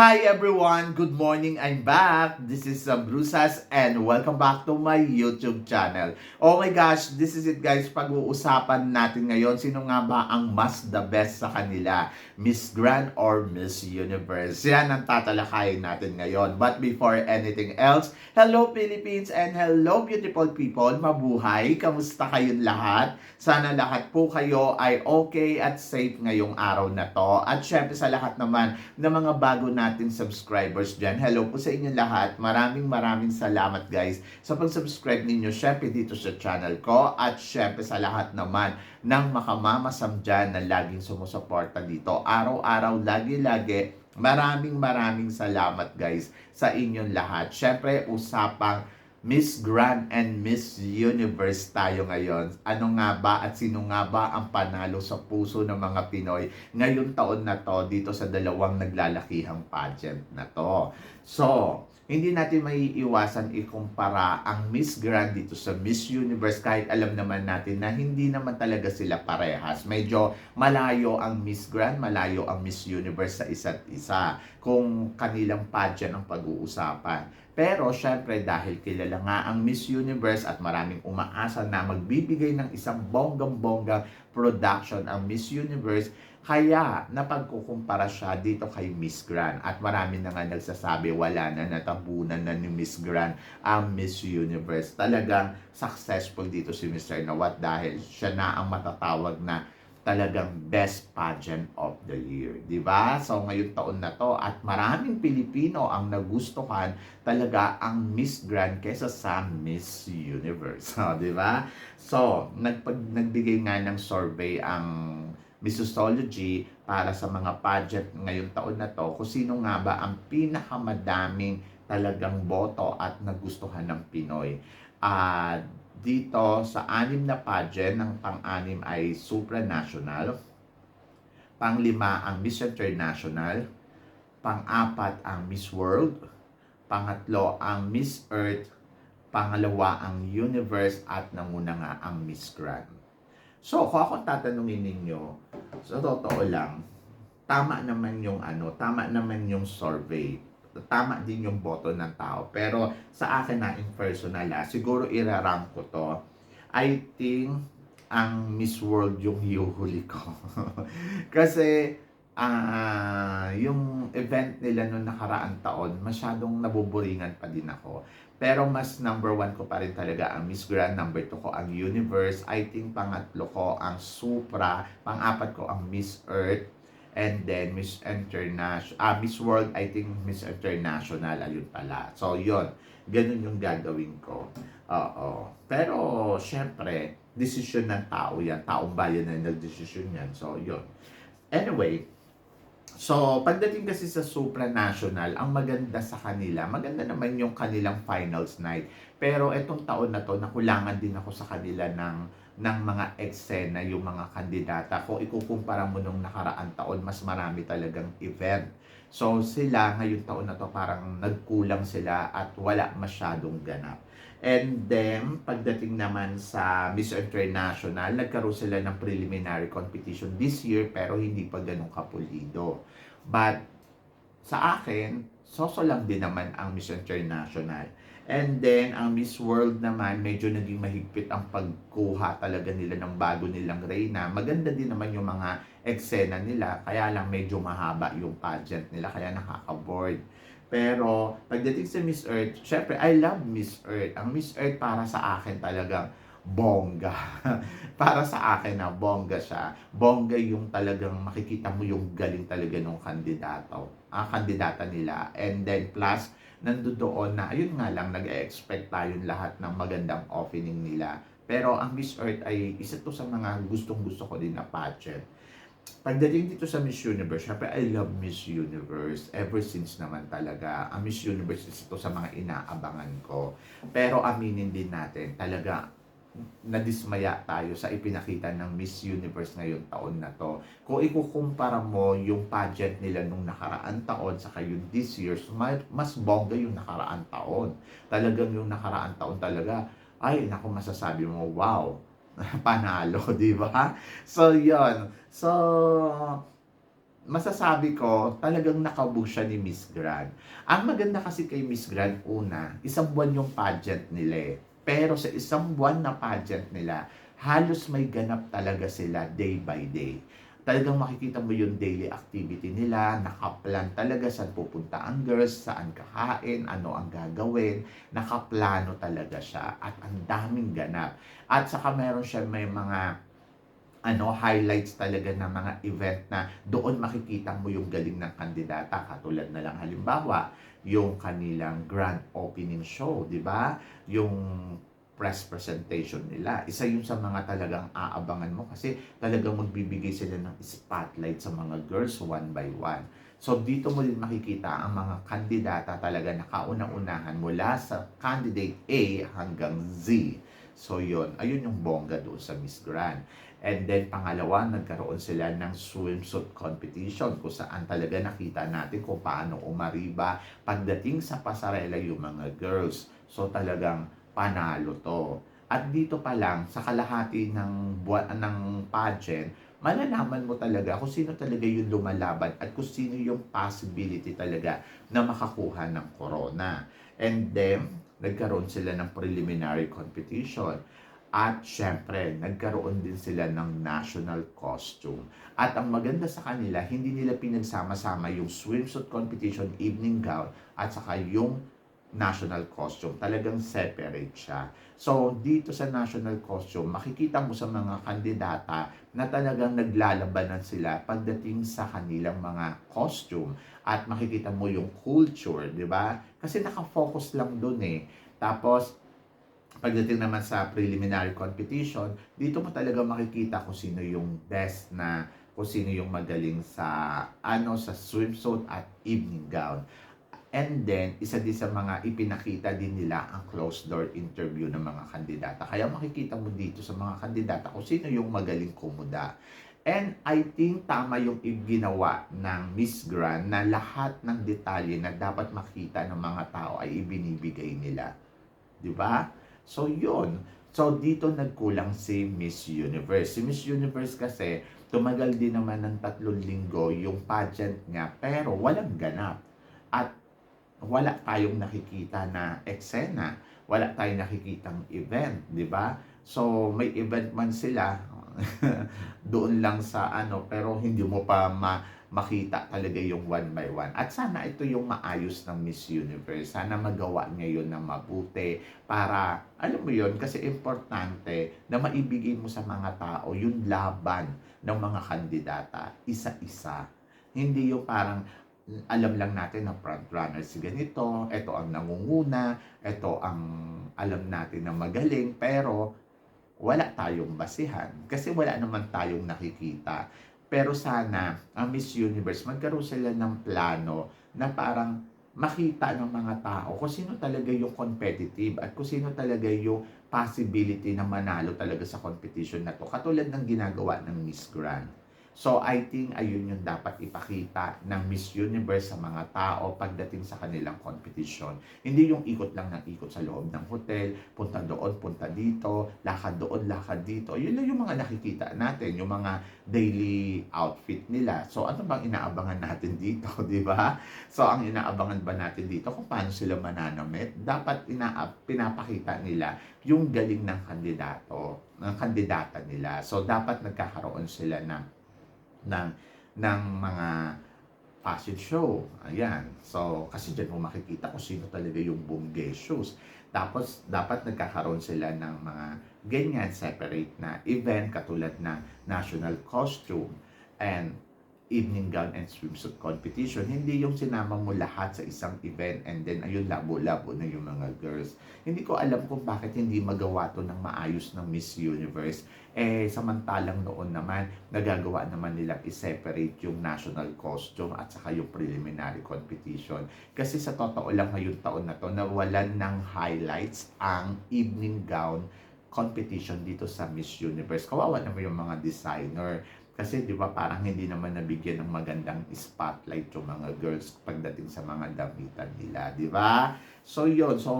Hi everyone! Good morning! I'm back! This is Sam Brusas and welcome back to my YouTube channel. Oh my gosh, this is it guys. Pag-uusapan natin ngayon, sino nga ba ang mas the best sa kanila? Miss Grand or Miss Universe? Yan ang tatalakayin natin ngayon. But before anything else, hello Philippines and hello beautiful people! Mabuhay! Kamusta kayong lahat? Sana lahat po kayo ay okay at safe ngayong araw na to. At syempre sa lahat naman ng mga bago nating subscribers dyan. Hello po sa inyo lahat. Maraming maraming salamat guys sa pag-subscribe ninyo syempre dito sa channel ko at syempre sa lahat naman ng makamamasam dyan na laging sumusuporta dito. Araw-araw, lagi-lagi. Maraming maraming salamat guys sa inyong lahat. Syempre usapang Miss Grand and Miss Universe tayo ngayon. Ano nga ba at sino nga ba ang panalo sa puso ng mga Pinoy ngayong taon na to dito sa dalawang naglalakihang pageant na to. So, hindi natin may iwasan ikumpara ang Miss Grand dito sa Miss Universe kahit alam naman natin na hindi naman talaga sila parehas. Medyo malayo ang Miss Grand, malayo ang Miss Universe sa isa't isa kung kanilang pageant ang pag-uusapan. Pero syempre dahil kilala nga ang Miss Universe at maraming umaasa na magbibigay ng isang bonggang-bonggang production ang Miss Universe, kaya napagkukumpara siya dito kay Miss Grand. At marami na nga nagsasabi wala na natabunan na ni Miss Grand ang Miss Universe. Talagang successful dito si Mr. Nawat dahil siya na ang matatawag na talagang best pageant of the year. Ba? So ngayong taon na to at maraming Pilipino ang nagustuhan talaga ang Miss Grand kesa sa Miss Universe. So, ba? So, nagpag, nagbigay nga ng survey ang Missology para sa mga pageant ngayong taon na to kung sino nga ba ang pinakamadaming talagang boto at nagustuhan ng Pinoy. At dito sa anim na pageant, ng pang-anim ay supranational, pang-lima ang Miss International, pang-apat ang Miss World, pangatlo ang Miss Earth, pangalawa ang Universe at nanguna nga ang Miss Grand. So, kung ako tatanungin ninyo, sa totoo lang, tama naman yung ano, tama naman yung survey. Tama din yung boto ng tao. Pero sa akin na in personal, ah, siguro irarank ko to. I think ang Miss World yung hiuhuli ko. Kasi ah yung event nila noong nakaraang taon, masyadong nabuburingan pa din ako. Pero mas number one ko pa rin talaga ang Miss Grand, number two ko ang Universe, I think pangatlo ko ang Supra, pang-apat ko ang Miss Earth, and then Miss International, ah, Miss World, I think Miss International, ayun pala. So, yun. Ganun yung gagawin ko. Oo. Pero, syempre, desisyon ng tao yan. Taong bayan na nagdesisyon yan. So, yun. Anyway, So, pagdating kasi sa supranational, ang maganda sa kanila, maganda naman yung kanilang finals night. Pero etong taon na to, nakulangan din ako sa kanila ng, ng mga eksena, yung mga kandidata. Kung ikukumpara mo nung nakaraan taon, mas marami talagang event. So, sila ngayong taon na to, parang nagkulang sila at wala masyadong ganap. And then, pagdating naman sa Miss International, nagkaroon sila ng preliminary competition this year pero hindi pa ganun kapulido. But sa akin, soso lang din naman ang Miss International. And then, ang Miss World naman, medyo naging mahigpit ang pagkuha talaga nila ng bago nilang reyna. Maganda din naman yung mga eksena nila, kaya lang medyo mahaba yung pageant nila, kaya nakaka-board. Pero pagdating sa Miss Earth, syempre I love Miss Earth. Ang Miss Earth para sa akin talagang bongga. para sa akin na bongga siya. Bongga yung talagang makikita mo yung galing talaga ng kandidato. Ang kandidata nila. And then plus, nandoon na, ayun nga lang, nag-expect tayong lahat ng magandang opening nila. Pero ang Miss Earth ay isa to sa mga gustong gusto ko din na pageant pagdating dito sa Miss Universe, syempre I love Miss Universe ever since naman talaga. Ang Miss Universe is ito sa mga inaabangan ko. Pero aminin din natin, talaga nadismaya tayo sa ipinakita ng Miss Universe ngayong taon na to. Kung ikukumpara mo yung pageant nila nung nakaraan taon sa yung this year's, mas bongga yung nakaraan taon. Talagang yung nakaraan taon talaga, ay, naku masasabi mo, wow, panalo, di ba? So, yon So, masasabi ko, talagang nakabog siya ni Miss Grand. Ang maganda kasi kay Miss Grand, una, isang buwan yung pageant nila eh. Pero sa isang buwan na pageant nila, halos may ganap talaga sila day by day. Talagang makikita mo yung daily activity nila, nakaplan talaga saan pupunta ang girls, saan kakain, ano ang gagawin, nakaplano talaga siya at ang daming ganap. At saka meron siya may mga ano highlights talaga ng mga event na doon makikita mo yung galing ng kandidata katulad na lang halimbawa yung kanilang grand opening show, di ba? Yung press presentation nila. Isa yun sa mga talagang aabangan mo kasi talagang magbibigay sila ng spotlight sa mga girls one by one. So dito mo din makikita ang mga kandidata talaga na kauna-unahan mula sa candidate A hanggang Z. So yun, ayun yung bongga doon sa Miss Grand. And then pangalawa, nagkaroon sila ng swimsuit competition kung saan talaga nakita natin kung paano umariba pagdating sa pasarela yung mga girls. So talagang panalo to. At dito pa lang, sa kalahati ng, buwan, ng pageant, malalaman mo talaga kung sino talaga yung lumalaban at kung sino yung possibility talaga na makakuha ng corona. And then, nagkaroon sila ng preliminary competition. At syempre, nagkaroon din sila ng national costume. At ang maganda sa kanila, hindi nila pinagsama-sama yung swimsuit competition, evening gown, at saka yung national costume. Talagang separate siya. So, dito sa national costume, makikita mo sa mga kandidata na talagang naglalabanan sila pagdating sa kanilang mga costume. At makikita mo yung culture, di ba? Kasi nakafocus lang dun eh. Tapos, pagdating naman sa preliminary competition, dito mo talaga makikita kung sino yung best na kung sino yung magaling sa ano sa swimsuit at evening gown. And then, isa din sa mga ipinakita din nila ang closed door interview ng mga kandidata. Kaya makikita mo dito sa mga kandidata kung sino yung magaling kumuda. And I think tama yung ginawa ng Miss Grand na lahat ng detalye na dapat makita ng mga tao ay ibinibigay nila. Di ba? So, yun. So, dito nagkulang si Miss Universe. Si Miss Universe kasi, tumagal din naman ng tatlong linggo yung pageant niya, pero walang ganap. Wala tayong nakikita na eksena, wala tayong nakikitang event, di ba? So, may event man sila, doon lang sa ano, pero hindi mo pa ma makita talaga yung one by one. At sana ito yung maayos ng Miss Universe. Sana magawa niya yun ng mabuti para, alam mo yun, kasi importante na maibigay mo sa mga tao yung laban ng mga kandidata, isa-isa. Hindi yung parang, alam lang natin na front runner si ganito, ito ang nangunguna, ito ang alam natin na magaling, pero wala tayong basihan kasi wala naman tayong nakikita. Pero sana, ang Miss Universe, magkaroon sila ng plano na parang makita ng mga tao kung sino talaga yung competitive at kung sino talaga yung possibility na manalo talaga sa competition na to. Katulad ng ginagawa ng Miss Grand. So, I think ayun yung dapat ipakita ng Miss Universe sa mga tao pagdating sa kanilang competition. Hindi yung ikot lang ng ikot sa loob ng hotel, punta doon, punta dito, lakad doon, lakad dito. Yun lang yung mga nakikita natin, yung mga daily outfit nila. So, ano bang inaabangan natin dito, di ba? So, ang inaabangan ba natin dito kung paano sila mananamit? Dapat ina pinapakita nila yung galing ng kandidato, ng kandidata nila. So, dapat nagkakaroon sila ng ng ng mga fashion show. Ayan. So, kasi dyan mo makikita kung sino talaga yung Bungay shoes. Tapos, dapat nagkakaroon sila ng mga ganyan separate na event katulad na national costume and evening gown and swimsuit competition. Hindi yung sinama mo lahat sa isang event and then ayun labo-labo na yung mga girls. Hindi ko alam kung bakit hindi magawa to ng maayos ng Miss Universe. Eh, samantalang noon naman, nagagawa naman nilang i-separate yung national costume at saka yung preliminary competition. Kasi sa totoo lang ngayong taon na to, nawalan ng highlights ang evening gown competition dito sa Miss Universe. Kawawa naman yung mga designer kasi di ba parang hindi naman nabigyan ng magandang spotlight yung mga girls pagdating sa mga damitan nila, di ba? So yun, so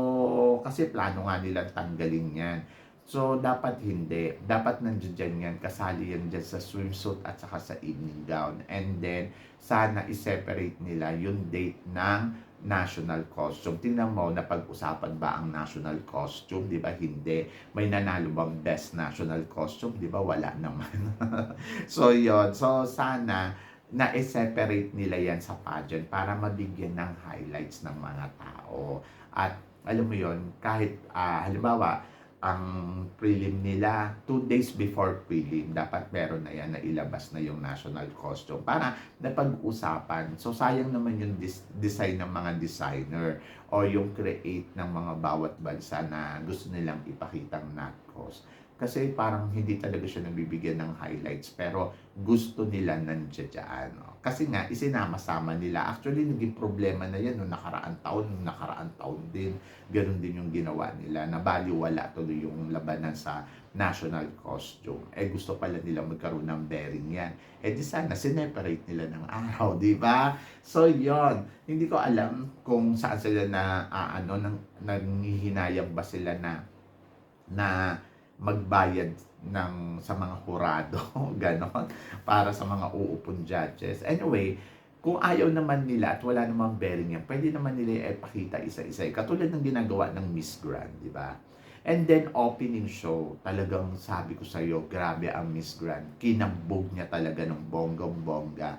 kasi plano nga nila tanggalin yan. So, dapat hindi. Dapat nandiyan dyan yan. Kasali yan dyan sa swimsuit at saka sa evening gown. And then, sana i-separate nila yung date ng national costume. Tingnan mo, napag-usapan ba ang national costume? Di ba? Hindi. May nanalo bang best national costume? Di ba? Wala naman. so, yon So, sana na i-separate nila yan sa pageant para mabigyan ng highlights ng mga tao. At alam mo yon kahit ah, halimbawa, ang prelim nila, two days before prelim, dapat meron na yan na ilabas na yung national costume para napag-usapan. So, sayang naman yung dis- design ng mga designer o yung create ng mga bawat bansa na gusto nilang ipakitang natkos. Kasi parang hindi talaga siya nabibigyan ng highlights pero gusto nila nandiyan no? Kasi nga, isinama-sama nila. Actually, naging problema na yan noong nakaraan taon, noong nakaraan taon din. Ganon din yung ginawa nila. Nabaliwala tuloy yung labanan sa national costume. Eh, gusto pala nila magkaroon ng bearing yan. Eh, di sana, sineparate nila ng araw, di ba? So, yon Hindi ko alam kung saan sila na, ah, ano, nang, nangihinayang ba sila na, na magbayad ng sa mga hurado, ganon, para sa mga uupong judges. Anyway, kung ayaw naman nila at wala namang bearing yan, pwede naman nila ipakita isa-isa. Katulad ng ginagawa ng Miss Grand, di ba? And then, opening show, talagang sabi ko sa'yo, grabe ang Miss Grand. Kinambog niya talaga ng bonggong-bongga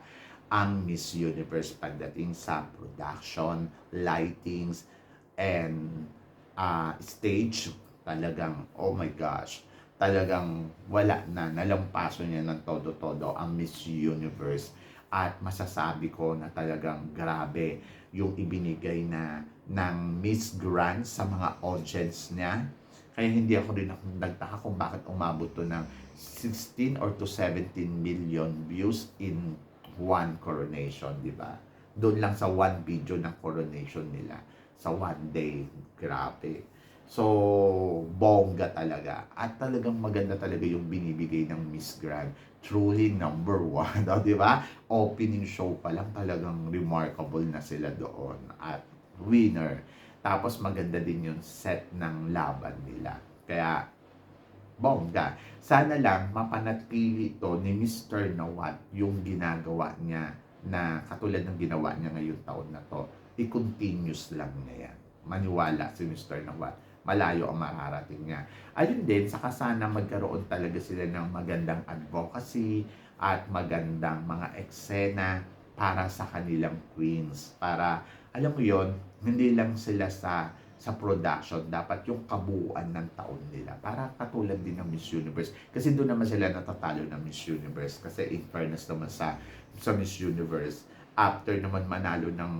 ang Miss Universe pagdating sa production, lightings, and ah, stage. Talagang, oh my gosh, talagang wala na, nalampaso niya ng todo-todo ang Miss Universe. At masasabi ko na talagang grabe yung ibinigay na ng Miss Grand sa mga audience niya. Kaya hindi ako rin ako nagtaka kung bakit umabot to ng 16 or to 17 million views in one coronation, di ba? Doon lang sa one video ng coronation nila. Sa one day. Grabe. So, bongga talaga. At talagang maganda talaga yung binibigay ng Miss Grand. Truly number one. O, di ba? Opening show pa lang talagang remarkable na sila doon. At winner. Tapos maganda din yung set ng laban nila. Kaya, bongga. Sana lang mapanatili to ni Mr. Nawat yung ginagawa niya na katulad ng ginawa niya ngayong taon na to. I-continuous lang niya yan. Maniwala si Mr. Nawat malayo ang mararating niya. Ayun din, saka sana magkaroon talaga sila ng magandang advocacy at magandang mga eksena para sa kanilang queens. Para, alam mo yon hindi lang sila sa sa production, dapat yung kabuuan ng taon nila. Para katulad din ng Miss Universe. Kasi doon naman sila natatalo ng Miss Universe. Kasi in fairness naman sa, sa Miss Universe, after naman manalo ng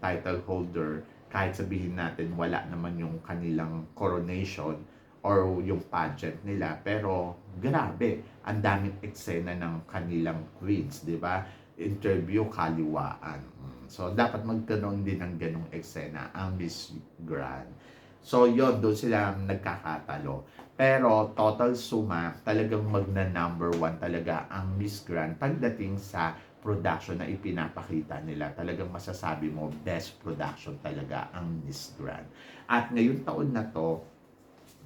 title holder, kahit sabihin natin wala naman yung kanilang coronation or yung pageant nila. Pero grabe ang daming eksena ng kanilang queens di ba? Interview kaliwaan. So dapat magkaroon din ng ganong eksena ang Miss Grand. So yon doon sila nagkakatalo. Pero total suma talagang magna number one talaga ang Miss Grand pagdating sa production na ipinapakita nila. Talagang masasabi mo, best production talaga ang Miss Grand. At ngayong taon na to,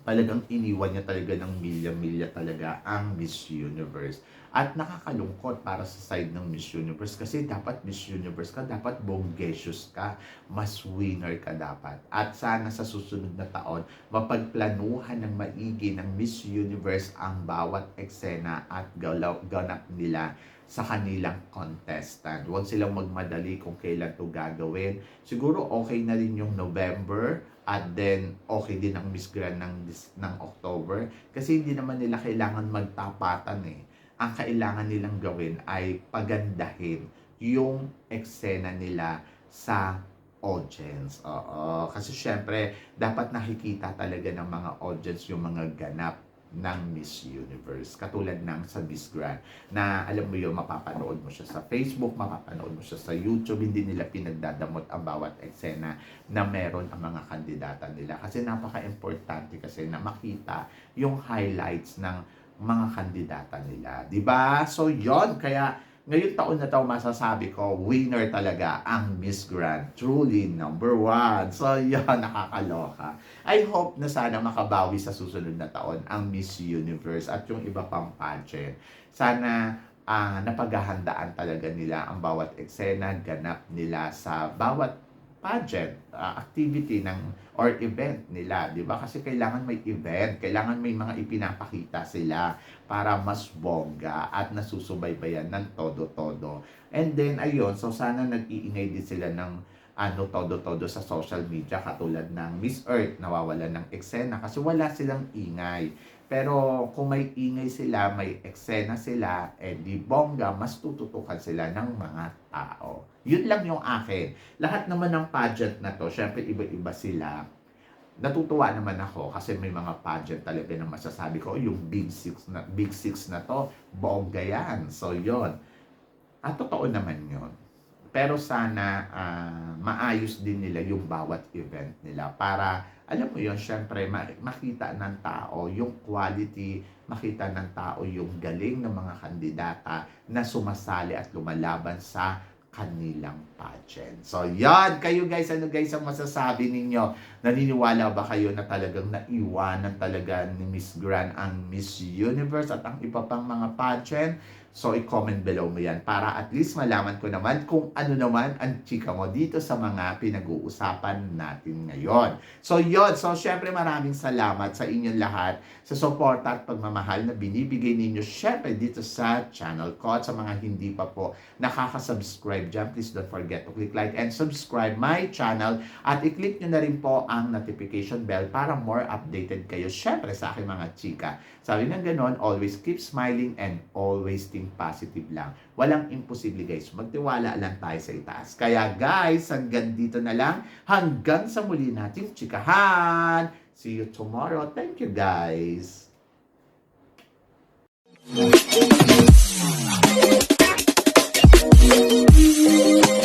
talagang iniwan niya talaga ng milya-milya talaga ang Miss Universe. At nakakalungkot para sa side ng Miss Universe kasi dapat Miss Universe ka, dapat bonggesious ka, mas winner ka dapat. At sana sa susunod na taon, mapagplanuhan ng maigi ng Miss Universe ang bawat eksena at galaw, ganap nila sa kanilang contestant. Huwag silang magmadali kung kailan to gagawin. Siguro okay na rin yung November at then okay din ang Miss Grand ng, ng October kasi hindi naman nila kailangan magtapatan eh. Ang kailangan nilang gawin ay pagandahin yung eksena nila sa audience. Oo. Kasi syempre, dapat nakikita talaga ng mga audience yung mga ganap ng Miss Universe. Katulad ng sa Miss Grand na alam mo yun, mapapanood mo siya sa Facebook, mapapanood mo siya sa YouTube, hindi nila pinagdadamot ang bawat eksena na meron ang mga kandidata nila. Kasi napaka-importante kasi na makita yung highlights ng mga kandidata nila. ba So yon kaya Ngayon taon na to masasabi ko, winner talaga ang Miss Grand. Truly number one. So yun, nakakaloka. I hope na sana makabawi sa susunod na taon ang Miss Universe at yung iba pang pageant. Sana ah, napaghahandaan talaga nila ang bawat eksena, ganap nila sa bawat pageant, ah, activity ng or event nila, 'di ba? Kasi kailangan may event, kailangan may mga ipinapakita sila para mas bongga at nasusubaybayan ng todo-todo. And then ayun, so sana nag-iingay din sila ng ano todo-todo sa social media katulad ng Miss Earth nawawalan ng eksena kasi wala silang ingay. Pero kung may ingay sila, may eksena sila, eh di bongga, mas tututukan sila ng mga tao. Yun lang yung akin. Lahat naman ng pageant na to, syempre iba-iba sila. Natutuwa naman ako kasi may mga pageant talaga na masasabi ko, yung Big Six na, Big Six na to, bongga yan. So yon At totoo naman yon pero sana ah, maayos din nila yung bawat event nila para alam mo yon syempre ma- makita ng tao yung quality, makita ng tao yung galing ng mga kandidata na sumasali at lumalaban sa kanilang pageant. So, yan. Kayo guys, ano guys ang masasabi ninyo? Naniniwala ba kayo na talagang naiwanan talaga ni Miss Grand ang Miss Universe at ang iba pang mga pageant? So, i-comment below mo yan para at least malaman ko naman kung ano naman ang chika mo dito sa mga pinag-uusapan natin ngayon. So, yon So, syempre maraming salamat sa inyong lahat sa suporta at pagmamahal na binibigay ninyo syempre dito sa channel ko at sa mga hindi pa po nakaka-subscribe dyan, please don't forget to click like and subscribe my channel at i-click nyo na rin po ang notification bell para more updated kayo syempre sa aking mga chika. Sabi ng ganon, always keep smiling and always think maging positive lang. Walang imposible guys. Magtiwala lang tayo sa itaas. Kaya guys, hanggang dito na lang. Hanggang sa muli natin chikahan. See you tomorrow. Thank you guys. Thank you.